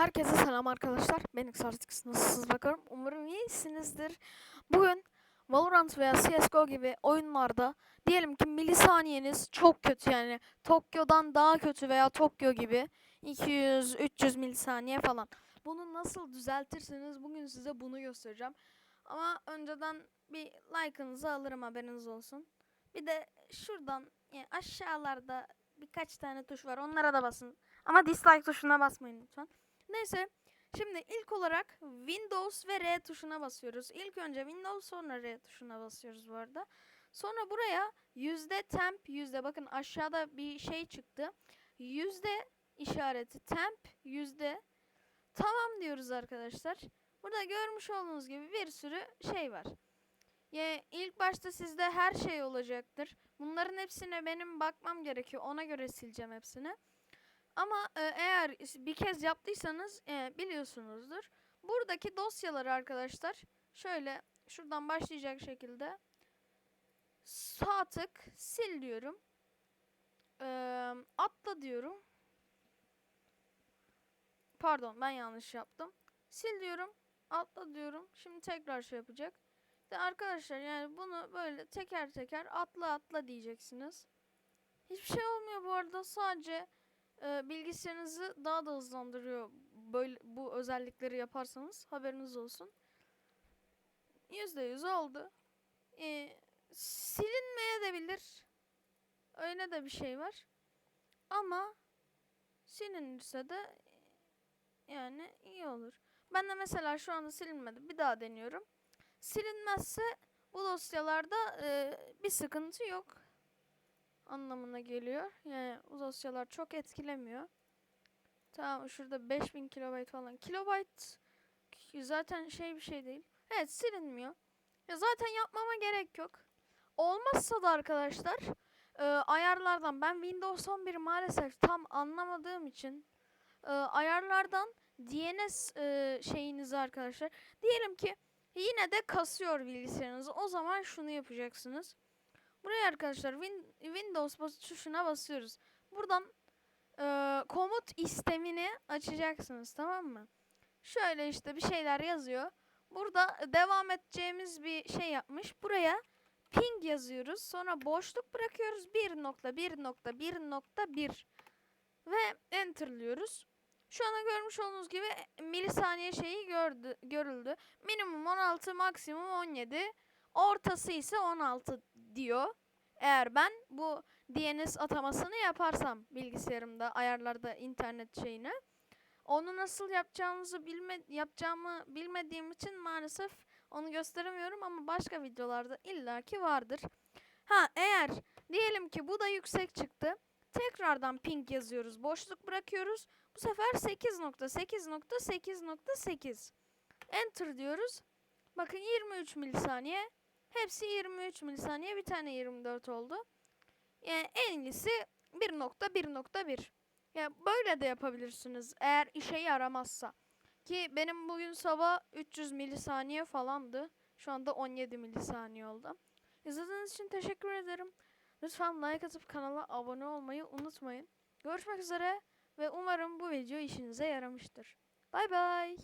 Herkese selam arkadaşlar. Ben Xartix. Nasılsınız bakalım. Umarım iyisinizdir. Bugün Valorant veya CSGO gibi oyunlarda diyelim ki milisaniyeniz çok kötü yani Tokyo'dan daha kötü veya Tokyo gibi 200-300 milisaniye falan. Bunu nasıl düzeltirsiniz bugün size bunu göstereceğim. Ama önceden bir like'ınızı alırım haberiniz olsun. Bir de şuradan yani aşağılarda birkaç tane tuş var onlara da basın. Ama dislike tuşuna basmayın lütfen. Neyse. Şimdi ilk olarak Windows ve R tuşuna basıyoruz. İlk önce Windows sonra R tuşuna basıyoruz bu arada. Sonra buraya yüzde temp yüzde bakın aşağıda bir şey çıktı. Yüzde işareti temp yüzde tamam diyoruz arkadaşlar. Burada görmüş olduğunuz gibi bir sürü şey var. Ya ilk başta sizde her şey olacaktır. Bunların hepsine benim bakmam gerekiyor. Ona göre sileceğim hepsini. Ama e, eğer bir kez yaptıysanız e, biliyorsunuzdur. Buradaki dosyaları arkadaşlar şöyle şuradan başlayacak şekilde sağ tık sil diyorum. E, atla diyorum. Pardon ben yanlış yaptım. Sil diyorum. Atla diyorum. Şimdi tekrar şey yapacak. De arkadaşlar yani bunu böyle teker teker atla atla diyeceksiniz. Hiçbir şey olmuyor bu arada. Sadece e, bilgisayarınızı daha da hızlandırıyor. Böyle bu özellikleri yaparsanız haberiniz olsun. %100 oldu. E, silinmeye de bilir. Öyle de bir şey var. Ama silinirse de yani iyi olur. Ben de mesela şu anda silinmedi. Bir daha deniyorum. Silinmezse bu dosyalarda e, bir sıkıntı yok anlamına geliyor. Yani bu dosyalar çok etkilemiyor. Tamam şurada 5000 kilobayt falan. Kilobayt zaten şey bir şey değil. Evet silinmiyor. Ya zaten yapmama gerek yok. Olmazsa da arkadaşlar e, ayarlardan ben Windows 11 maalesef tam anlamadığım için e, ayarlardan DNS e, şeyinizi arkadaşlar diyelim ki yine de kasıyor bilgisayarınızı. O zaman şunu yapacaksınız. Buraya arkadaşlar win, Windows bas tuşuna basıyoruz. Buradan e, komut istemini açacaksınız tamam mı? Şöyle işte bir şeyler yazıyor. Burada devam edeceğimiz bir şey yapmış. Buraya ping yazıyoruz. Sonra boşluk bırakıyoruz. 1.1.1.1 ve enterliyoruz. Şu ana görmüş olduğunuz gibi milisaniye şeyi gördü, görüldü. Minimum 16, maksimum 17. Ortası ise 16 diyor. Eğer ben bu DNS atamasını yaparsam bilgisayarımda ayarlarda internet şeyine. Onu nasıl yapacağımızı bilme yapacağımı bilmediğim için maalesef onu gösteremiyorum ama başka videolarda illaki vardır. Ha eğer diyelim ki bu da yüksek çıktı. Tekrardan ping yazıyoruz. Boşluk bırakıyoruz. Bu sefer 8.8.8.8 Enter diyoruz. Bakın 23 milisaniye Hepsi 23 milisaniye. Bir tane 24 oldu. Yani en iyisi 1.1.1. Yani böyle de yapabilirsiniz eğer işe yaramazsa. Ki benim bugün sabah 300 milisaniye falandı. Şu anda 17 milisaniye oldu. İzlediğiniz için teşekkür ederim. Lütfen like atıp kanala abone olmayı unutmayın. Görüşmek üzere ve umarım bu video işinize yaramıştır. Bay bay.